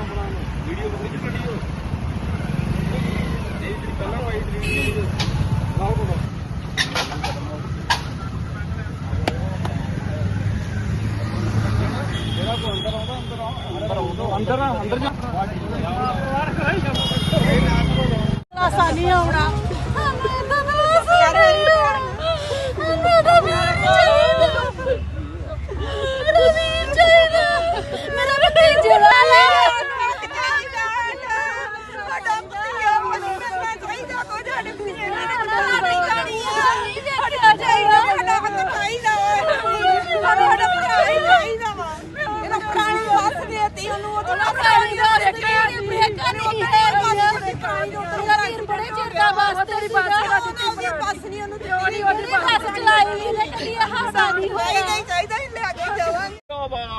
Video ਕਿੱਥੇ ਕੱਢੀ ਹੋ ਜਿਹੜਾ ਅੰਦਰ ਆਉਂਦਾ ਅੰਦਰ ਆਉਂਦਾ ਅੰਦਰ ਅੰਦਰ ਜਾ ਆਸਾਨੀ ਆਉਣਾ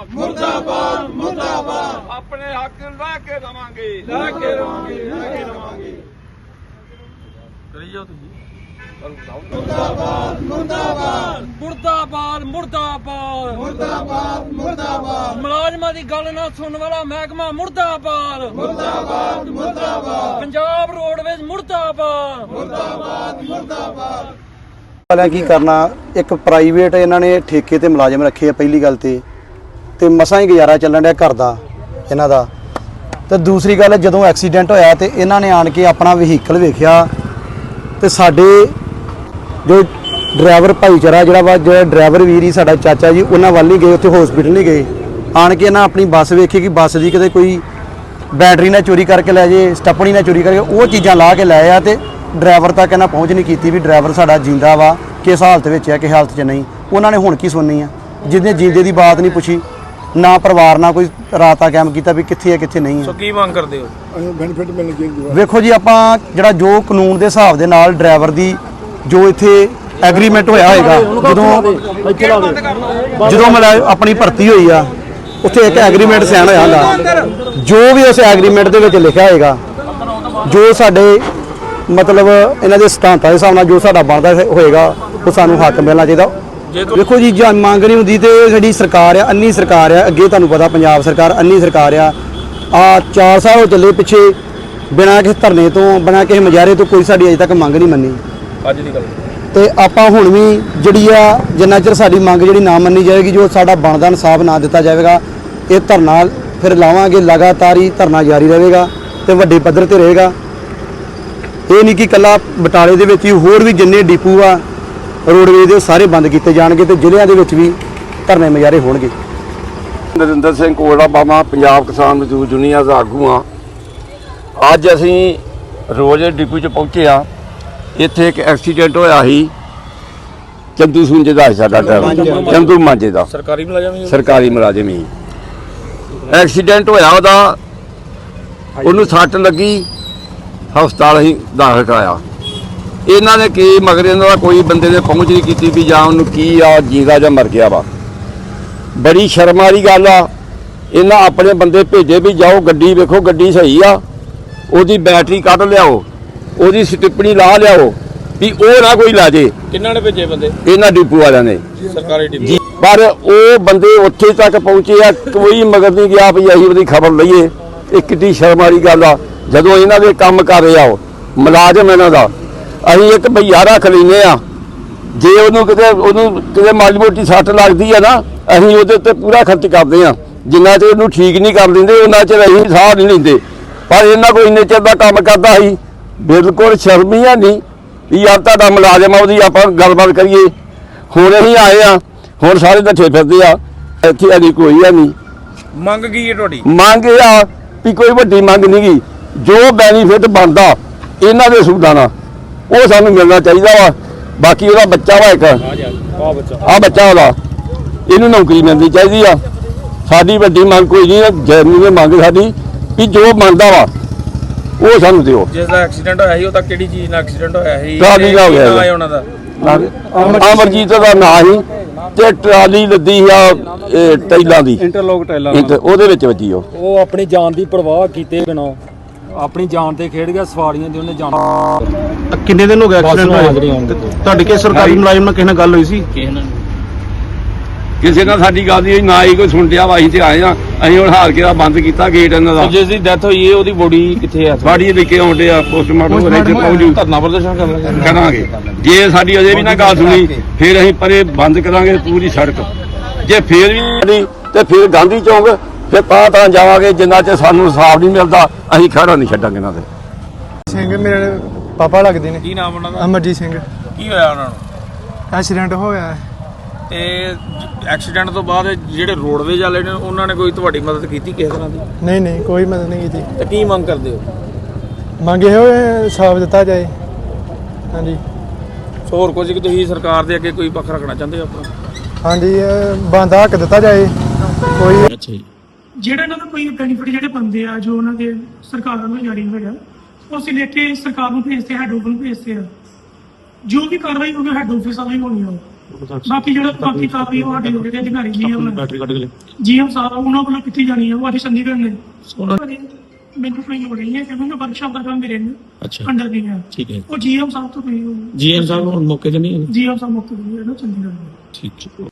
ਮੁਰਦਾਬਾਦ ਮੁਰਦਾਬਾਦ ਆਪਣੇ ਹੱਕ ਲੈ ਕੇ ਰਵਾਂਗੇ। ਲੈ ਕੇ ਰਵਾਂਗੇ ਲੈ ਕੇ ਰਵਾਂਗੇ। ਕਰੀ ਜਾਓ ਤੁਸੀਂ। ਮੁਰਦਾਬਾਦ ਮੁਰਦਾਬਾਦ। ਮੁਰਦਾਬਾਦ ਮੁਰਦਾਬਾਦ। ਮੁਲਾਜ਼ਮਾਂ ਦੀ ਗੱਲ ਨਾ ਸੁਣਨ ਵਾਲਾ ਮਹਿਕਮਾ ਮੁਰਦਾਬਾਦ ਮੁਰਦਾਬਾਦ। ਮੁਰਦਾਬਾਦ ਮੁਰਦਾਬਾਦ ਵਾਲਿਆਂ ਕੀ ਕਰਨਾ ਇੱਕ ਪ੍ਰਾਈਵੇਟ ਇਹਨਾਂ ਨੇ ਠੇਕੇ ਤੇ ਮੁਲਾਜ਼ਮ ਰੱਖੇ ਆ ਪਹਿਲੀ ਗੱਲ ਤੇ। ਤੇ ਮਸਾਂ ਹੀ ਗੁਜ਼ਾਰਾ ਚੱਲਣ ਡਿਆ ਘਰ ਦਾ, ਇਹਨਾਂ ਦਾ। ਤੇ ਦੂਸਰੀ ਗੱਲ, ਜਦੋਂ ਐਕਸੀਡੈਂਟ ਹੋਇਆ ਤੇ ਇਹਨਾਂ ਨੇ ਆਣ ਕੇ ਆਪਣਾ ਵਹੀਕਲ ਵੇਖਿਆ ਤੇ ਸਾਡੇ ਜੋ ਡਰਾਈਵਰ ਭਾਈਚਾਰਾ ਜਿਹੜਾ ਵਾ, ਜਿਹੜਾ ਡਰਾਈਵਰ ਵੀਰ ਹੀ ਸਾਡਾ ਚਾਚਾ ਜੀ, ਉਹਨਾਂ ਵੱਲ ਨਹੀਂ ਗਏ, ਉੱਥੇ ਹਸਪੀਟਲ ਨਹੀਂ ਗਏ। ਆਣ ਕੇ ਇਹਨਾਂ ਆਪਣੀ ਬੱਸ ਵੇਖੀ ਕਿ ਬੱਸ ਦੀ ਕਿਤੇ ਕੋਈ ਬੈਟਰੀ ਨਾ ਚੋਰੀ ਕਰਕੇ ਲੈ ਜੇ ਸਟੱਪਣੀ ਨਾ ਚੋਰੀ ਕਰਕੇ, ਉਹ ਚੀਜ਼ਾਂ ਲਾ ਕੇ ਲੈ ਆ ਤੇ ਡਰਾਈਵਰ ਤੱਕ ਇਹਨਾਂ ਪਹੁੰਚ ਨਹੀਂ ਕੀਤੀ ਵੀ ਡਰਾਈਵਰ ਸਾਡਾ ਜਿੰਦਾ ਵਾ ਕਿਸ ਹਾਲਤ ਵਿੱਚ ਹੈ ਕਿ ਹਾਲਤ 'ਚ ਨਹੀਂ। ਉਹਨਾਂ ਨੇ ਹੁਣ ਕੀ ਸੁਣਨੀ ਆ? ਜਿਹਨੇ ਜਿੰਦੇ ਦੀ ਬਾਤ ਨਹੀਂ ਪੁੱਛੀ ਨਾ ਪਰਿਵਾਰ ਨਾਲ ਕੋਈ ਰਾਤਾ ਕਾਇਮ ਕੀਤਾ ਵੀ ਕਿੱਥੇ ਹੈ ਕਿੱਥੇ ਨਹੀਂ ਹੈ। ਕੀ ਮੰਗ ਕਰਦੇ ਹੋ? ਬੈਨੀਫਿਟ ਮਿਲਣੀ ਚਾਹੀਦੀ ਵੇਖੋ ਜੀ ਆਪਾਂ ਜਿਹੜਾ ਜੋ ਕਾਨੂੰਨ ਦੇ ਹਿਸਾਬ ਦੇ ਨਾਲ ਡਰਾਈਵਰ ਦੀ ਜੋ ਇੱਥੇ ਐਗਰੀਮੈਂਟ ਹੋਇਆ ਹੋਏਗਾ ਜਦੋਂ ਜਦੋਂ ਮਤਲਬ ਆਪਣੀ ਭਰਤੀ ਹੋਈ ਆ ਉੱਥੇ ਇੱਕ ਐਗਰੀਮੈਂਟ ਸਾਈਨ ਹੋਇਆ ਹੁੰਦਾ। ਜੋ ਵੀ ਉਸ ਐਗਰੀਮੈਂਟ ਦੇ ਵਿੱਚ ਲਿਖਿਆ ਹੋਏਗਾ ਜੋ ਸਾਡੇ ਮਤਲਬ ਇਹਨਾਂ ਦੇ ਸਿਧਾਂਤਾਂ ਦੇ ਹਿਸਾਬ ਨਾਲ ਜੋ ਸਾਡਾ ਬਣਦਾ ਹੋਏਗਾ ਉਹ ਸਾਨੂੰ ਹੱਕ ਮਿਲਣਾ ਚਾਹੀਦਾ। ਵੇਖੋ ਜੀ ਜੇ ਮੰਗ ਨਹੀਂ ਹੁੰਦੀ ਤੇ ਸਾਡੀ ਸਰਕਾਰ ਆ ਅੰਨੀ ਸਰਕਾਰ ਆ ਅੱਗੇ ਤੁਹਾਨੂੰ ਪਤਾ ਪੰਜਾਬ ਸਰਕਾਰ ਅੰਨੀ ਸਰਕਾਰ ਆ। ਆ 4 ਸਾਲ ਹੋ ਚੱਲੇ ਪਿੱਛੇ ਬਿਨਾਂ ਕਿਸੇ ਧਰਨੇ ਤੋਂ ਬਿਨਾਂ ਕਿਸੇ ਮੁਜ਼ਾਹਰੇ ਤੋਂ ਕੋਈ ਸਾਡੀ ਅਜੇ ਤੱਕ ਮੰਗ ਨਹੀਂ ਮੰਨੀ। ਅੱਜ ਦੀ ਗੱਲ। ਤੇ ਆਪਾਂ ਹੁਣ ਵੀ ਜਿਹੜੀ ਆ ਜਿੰਨਾ ਚਿਰ ਸਾਡੀ ਮੰਗ ਜਿਹੜੀ ਨਾ ਮੰਨੀ ਜਾਏਗੀ ਜੋ ਸਾਡਾ ਬਣਦਾ ਇਨਸਾਫ ਨਾ ਦਿੱਤਾ ਜਾਵੇਗਾ ਇਹ ਧਰਨਾ ਫਿਰ ਲਾਵਾਂਗੇ ਲਗਾਤਾਰ ਹੀ ਧਰਨਾ ਜਾਰੀ ਰਹੇਗਾ ਤੇ ਵੱਡੇ ਪੱਧਰ ਤੇ ਰਹੇਗਾ। ਇਹ ਨਹੀਂ ਕਿ ਕੱਲਾ ਬਟਾਲੇ ਦੇ ਵਿੱਚ ਹੀ ਹੋਰ ਵੀ ਜਿੰਨੇ ਡਿਪੂ ਆ ਰੋਡਵੇਜ਼ ਦੇ ਉਹ ਸਾਰੇ ਬੰਦ ਕੀਤੇ ਜਾਣਗੇ ਤੇ ਜ਼ਿਲ੍ਹਿਆਂ ਦੇ ਵਿੱਚ ਵੀ ਧਰਨੇ ਮੁਜ਼ਾਹਰੇ ਹੋਣਗੇ। ਨਰਿੰਦਰ ਸਿੰਘ ਕੋਲਾ ਬਾਮਾ ਪੰਜਾਬ ਕਿਸਾਨ ਮਜ਼ਦੂਰ ਯੂਨੀਅਨ ਦਾ ਆਗੂ ਆ ਅੱਜ ਅਸੀਂ ਰੋਜ਼ ਡਿਪੂ 'ਚ ਪਹੁੰਚੇ ਆ ਇੱਥੇ ਇੱਕ ਐਕਸੀਡੈਂਟ ਹੋਇਆ ਸੀ। ਚੰਦੂ ਸੁੰਜੇ ਦਾ ਸੀ ਸਾਡਾ ਡਰਾਈਵਰ ਚੰਦੂ ਮਾਂਜੇ ਦਾ। ਸਰਕਾਰੀ ਮੁਲਾਜ਼ਮ ਸਰਕਾਰੀ ਮੁਲਾਜ਼ਮ ਹੀ। ਐਕਸੀਡੈਂਟ ਹੋਇਆ ਉਹਦਾ। ਉਹਨੂੰ ਸੱਟ ਲੱਗੀ। ਹਸਪਤਾਲ ਅਸੀਂ ਦਾਖਲ ਕਰਾਇਆ। ਇਹਨਾਂ ਨੇ ਕੀ ਮਗਰ ਇਹਨਾਂ ਦਾ ਕੋਈ ਬੰਦੇ ਨੇ ਪਹੁੰਚ ਨਹੀਂ ਕੀਤੀ ਵੀ ਜਾਂ ਉਹਨੂੰ ਕੀ ਆ ਜੀਦਾ ਜਾਂ ਮਰ ਗਿਆ ਵਾ। ਬੜੀ ਸ਼ਰਮ ਵਾਲੀ ਗੱਲ ਆ। ਇਹਨਾਂ ਆਪਣੇ ਬੰਦੇ ਭੇਜੇ ਵੀ ਜਾਓ ਗੱਡੀ ਵੇਖੋ ਗੱਡੀ ਸਹੀ ਆ। ਉਹਦੀ ਬੈਟਰੀ ਕੱਢ ਲਿਆਓ ਉਹਦੀ ਸਟਿੱਪਣੀ ਲਾ ਲਿਆਓ ਵੀ ਉਹ ਨਾ ਕੋਈ ਲਾ ਜੇ ਕਿੰਨਾਂ ਨੇ ਭੇਜੇ ਬੰਦੇ? ਇਹਨਾਂ ਡਿਪੂ ਵਾਲਿਆਂ ਨੇ। ਸਰਕਾਰੀ ਜੀ ਪਰ ਉਹ ਬੰਦੇ ਉੱਥੇ ਤੱਕ ਪਹੁੰਚੇ ਆ ਕੋਈ ਮਗਰ ਨਹੀਂ ਗਿਆ ਵੀ ਅਸੀਂ ਉਹਦੀ ਖਬਰ ਲਈਏ। ਇਹ ਕਿੱਡੀ ਸ਼ਰਮ ਵਾਲੀ ਗੱਲ ਆ। ਜਦੋਂ ਇਹਨਾਂ ਦੇ ਕੰਮ ਕਰ ਰਿਹਾ ਉਹ ਮੁਲਾਜ਼ਮ ਇਹਨਾਂ ਦਾ ਅਸੀਂ ਇੱਕ ਭਈਆ ਰੱਖ ਲੈਨੇ ਆ। ਜੇ ਉਹਨੂੰ ਕਿਤੇ ਉਹਨੂੰ ਕਿਤੇ ਮਾੜੀ ਮੋਟੀ ਸੱਟ ਲੱਗਦੀ ਆ ਨਾ ਅਸੀਂ ਉਹਦੇ ਉੱਤੇ ਪੂਰਾ ਖਰਚ ਕਰਦੇ ਆ। ਜਿੰਨਾ ਚਿਰ ਉਹਨੂੰ ਠੀਕ ਨਹੀਂ ਕਰ ਦਿੰਦੇ ਉਹਨਾਂ ਚਿਰ ਅਸੀਂ ਸਾਹ ਨਹੀਂ ਲੈਂਦੇ। ਪਰ ਇਹਨਾਂ ਕੋਈ ਇੰਨੇ ਚਿਰ ਦਾ ਕੰਮ ਕਰਦਾ ਸੀ ਬਿਲਕੁਲ ਸ਼ਰਮ ਹੀ ਹੈ ਨਹੀਂ ਵੀ ਯਾਰ ਤੁਹਾਡਾ ਮੁਲਾਜ਼ਮ ਆ ਉਹਦੀ ਆਪਾਂ ਗੱਲਬਾਤ ਕਰੀਏ। ਹੁਣ ਅਸੀਂ ਆਏ ਆ ਹੁਣ ਸਾਰੇ ਨੱਠੇ ਫਿਰਦੇ ਆ ਇੱਥੇ ਅਜੇ ਕੋਈ ਆ ਨਹੀਂ। ਮੰਗ ਕੀ ਹੈ ਤੁਹਾਡੀ? ਮੰਗ ਆ ਵੀ ਕੋਈ ਵੱਡੀ ਮੰਗ ਨਹੀਂ ਗੀ। ਜੋ ਬੈਨੀਫਿਟ ਬਣਦਾ ਇਹਨਾਂ ਦੇ ਸੂਦਾਂ ਨਾਲ ਉਹ ਸਾਨੂੰ ਮਿਲਣਾ ਚਾਹੀਦਾ ਵਾ। ਬਾਕੀ ਉਹਦਾ ਬੱਚਾ ਵਾ ਇੱਕ। ਆ ਬੱਚਾ। ਆ ਬੱਚਾ ਉਹਦਾ। ਇਹਨੂੰ ਨੌਕਰੀ ਮਿਲਣੀ ਚਾਹੀਦੀ ਆ। ਸਾਡੀ ਵੱਡੀ ਮੰਗ ਕੋਈ ਨਹੀਂ ਜੈਨੀ ਦੀ ਮੰਗ ਸਾਡੀ ਵੀ ਜੋ ਬਣਦਾ ਵਾ ਉਹ ਸਾਨੂੰ ਦਿਓ। ਜਿਸ ਦਾ ਐਕਸੀਡੈਂਟ ਹੋਇਆ ਸੀ ਉਹ ਤਾਂ ਕਿਹੜੀ ਚੀਜ਼ ਨਾਲ ਐਕਸੀਡੈਂਟ ਹੋਇਆ ਸੀ? ਟਰਾਲੀ ਨਾਲ ਹੋਇਆ ਨਾਂ। ਹੈ ਉਹਨਾਂ ਦਾ ਅਮਰਜੀਤ ਦਾ ਨਾਂ ਸੀ ਤੇ ਟਰਾਲੀ ਲੱਦੀ ਆ ਇਹ ਟੈਲਾਂ ਦੀ। ਇੰਟਰਲੋਕ ਟੈਲਾਂ ਉਹਦੇ ਵਿੱਚ ਵੱਜੀ ਉਹ। ਉਹ ਆਪਣੀ ਜਾਨ ਦੀ ਪਰਵਾਹ ਕੀਤੇ ਬਿਨਾਂ ਆਪਣੀ ਜਾਨ ਤੇ ਖੇਡ ਗਿਆ ਸਵਾਰੀਆਂ ਦੀ ਉਹਨੇ ਜਾਨ ਕਿੰਨੇ ਦਿਨ ਹੋ ਗਏ ਐਕਸੀਡੈਂਟ ਨੂੰ ਹਾਜ਼ਰੀ ਹੋਏ। ਤੁਹਾਡੇ ਕੇ ਸਰਕਾਰੀ ਮੁਲਾਜ਼ਮ ਨਾਲ ਕਿਸੇ ਨਾਲ ਗੱਲ ਹੋਈ ਸੀ? ਕਿਸੇ ਨਾਲ ਸਾਡੀ ਗੱਲ ਨਹੀਂ ਹੋਈ, ਨਾ ਹੀ ਕੋਈ ਸੁਣ ਲਿਆ ਵਾ ਅਸੀਂ ਤੇ ਆਏ ਆ ਅਸੀਂ ਹੁਣ ਹਾਰ ਕੇ ਦਾ ਬੰਦ ਕੀਤਾ ਗੇਟ ਇਹਨਾਂ ਦਾ। ਜਿਸ ਦੀ ਡੈਥ ਹੋਈ ਹੈ ਉਹਦੀ ਬੋਡੀ ਕਿੱਥੇ ਹੈ ਬਾੜੀ ਲੈ ਕੇ ਆਉਂਦੇ ਆ ਪੋਸਟਮਾਰਟਮ ਕਰੇ ਤੇ ਪਹੁੰਚੂ ਧਰਨਾ ਪ੍ਰਦਰਸ਼ਨ ਕਰ ਲਾਂਗੇ ਕਰਾਂਗੇ। ਜੇ ਸਾਡੀ ਅਜੇ ਵੀ ਨਾ ਗੱਲ ਸੁਣੀ ਫਿਰ ਅਸੀਂ ਪਰੇ ਬੰਦ ਕਰਾਂਗੇ ਪੂਰੀ ਸੜਕ। ਜੇ ਫਿਰ ਵੀ ਨਹੀਂ ਤੇ ਫਿਰ ਗਾਂਧੀ ਚੌਂਕ ਫਿਰ ਤਾਂ ਤਾਂ ਜਾਵਾਂਗੇ ਜਿੰਨਾ ਚ ਸਾਨੂੰ ਇਨਸਾਫ ਨਹੀਂ ਮਿਲਦਾ ਅਸੀਂ ਖੜਾ ਨਹੀਂ ਛੱਡਾਂਗੇ ਇਹਨਾਂ ਦੇ। ਸਿੰਘ ਮੇਰੇ ਪਾਪਾ ਲੱਗਦੇ ਨੇ। ਕੀ ਨਾਮ ਉਹਨਾਂ ਦਾ? ਅਮਰਜੀਤ ਸਿੰਘ। ਕੀ ਹੋਇਆ ਉਹਨਾਂ ਨੂੰ? ਐਕਸੀਡੈਂਟ ਹੋਇਆ। ਤੇ ਐਕਸੀਡੈਂਟ ਤੋਂ ਬਾਅਦ ਜਿਹੜੇ ਰੋਡਵੇਜ ਵਾਲੇ ਨੇ ਉਹਨਾਂ ਨੇ ਕੋਈ ਤੁਹਾਡੀ ਮਦਦ ਕੀਤੀ ਕਿਸੇ ਤਰ੍ਹਾਂ ਦੀ? ਨਹੀਂ ਨਹੀਂ ਕੋਈ ਮਦਦ ਨਹੀਂ ਕੀਤੀ। ਤੇ ਕੀ ਮੰਗ ਕਰਦੇ ਹੋ? ਮੰਗੇ ਹੋਏ ਸਾਫ਼ ਦਿੱਤਾ ਜਾਏ। ਹਾਂਜੀ। ਸੋ ਹੋਰ ਕੁਝ ਕਿ ਤੁਸੀਂ ਸਰਕਾਰ ਦੇ ਅੱਗੇ ਕੋਈ ਪੱਖ ਰੱਖਣਾ ਚਾਹੁੰਦੇ ਹੋ ਆਪਣਾ? ਹਾਂਜੀ ਬੰਦਾ ਹੱਕ ਦਿੱਤਾ ਜਾਏ। ਕੋਈ ਅੱਛਾ ਜੀ। ਜਿਹੜਾ ਇਹਨਾਂ ਦਾ ਕੋਈ ਬੈਨੀਫਿਟ ਜਿਹੜੇ ਬੰਦੇ ਆ ਜੋ ਉਹਨਾਂ ਦੇ ਸਰਕਾਰਾਂ ਨੂੰ ਜਾਰੀ ਹੋਇਆ ਉਹ ਅਸੀਂ ਲੈ ਕੇ ਸਰਕਾਰ ਨੂੰ ਭੇਜਦੇ ਹੈਡ ਆਫਿਸ ਨੂੰ ਭੇਜਦੇ ਆ। ਜੋ ਵੀ ਕਾਰਵਾਈ ਹੋਵੇ ਹੈਡ ਆਫਿਸ ਵਾਲੀ ਹੋਣੀ ਆ। ਬਾਕੀ ਜਿਹੜਾ ਬਾਕੀ ਕਾਰਵਾਈ ਉਹ ਸਾਡੇ ਜਿਹੜੇ ਅਧਿਕਾਰੀ ਜੀ ਆ ਜੀਐਮ ਸਾਹਿਬ ਉਹਨਾਂ ਵੱਲੋਂ ਕੀਤੀ ਜਾਣੀ ਆ ਉਹ ਅੱਜ ਚੰਡੀਗੜ੍ਹ ਨੇ। ਮੈਨੂੰ ਕੋਈ ਲੋੜ ਨਹੀਂ ਹੈ ਕਿਉਂਕਿ ਮੈਂ ਵਰਕਸ਼ਾਪ ਦਾ ਕੰਮ ਮੇਰੇ ਨੇ ਅੱਛਾ। ਅੰਡਰ ਨਹੀਂ ਹੈ। ਠੀਕ ਹੈ। ਉਹ ਜੀਐਮ ਸਾਹਿਬ ਤੋਂ ਕੋਈ ਜੀਐਮ ਸਾਹਿਬ ਹੁਣ ਮੌਕੇ ਤੇ ਨਹੀਂ ਜੀਐਮ ਸਾਹਿਬ ਮੁਕਤ ਨਹੀਂ ਹੈ ਨਾ ਚੰਡੀਗੜ੍ਹ। ਠੀਕ ਹੈ।